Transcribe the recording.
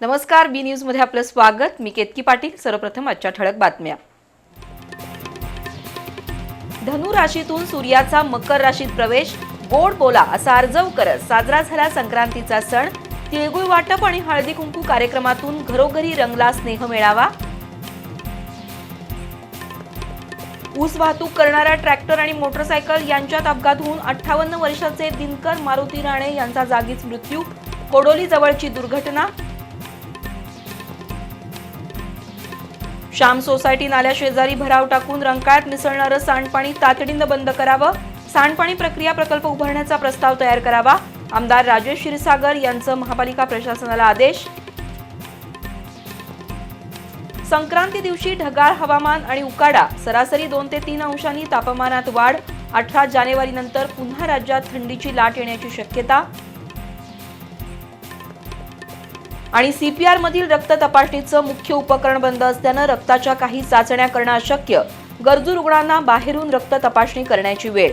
नमस्कार बी न्यूजमध्ये आपलं स्वागत. मी केतकी पाटील. सर्वप्रथम आजच्या ठळक बातम्या. धनु राशीतून सूर्याचा मकर राशीत प्रवेश गोड बोला असा अर्जव करत साजरा झाला संक्रांतीचा सण. तिळगुळ वाटप आणि हळदी कुंकू कार्यक्रमातून घरोघरी रंगला स्नेह मेळावा. ऊस वाहतूक करणारा ट्रॅक्टर आणि मोटरसायकल यांच्यात अपघात होऊन अठ्ठावन्न वर्षाचे दिनकर मारुती राणे यांचा जागीच मृत्यू. कोडोली जवळची दुर्घटना. श्याम सोसायटी नाल्या शेजारी भराव टाकून रंकाळ्यात मिसळणारं सांडपाणी तातडीनं बंद करावं. सांडपाणी प्रक्रिया प्रकल्प उभारण्याचा प्रस्ताव तयार करावा. आमदार राजेश क्षीरसागर यांचं महापालिका प्रशासनाला आदेश. संक्रांती दिवशी ढगाळ हवामान आणि उकाडा. सरासरी दोन ते तीन अंशांनी तापमानात वाढ. अठरा जानेवारीनंतर पुन्हा राज्यात थंडीची लाट येण्याची शक्यता. आणि सीपीआर मधील रक्त तपासणीचं मुख्य उपकरण बंद असल्यानं रक्ताच्या काही चाचण्या करणं अशक्य. गरजू रुग्णांना बाहेरून रक्त तपासणी करण्याची वेळ.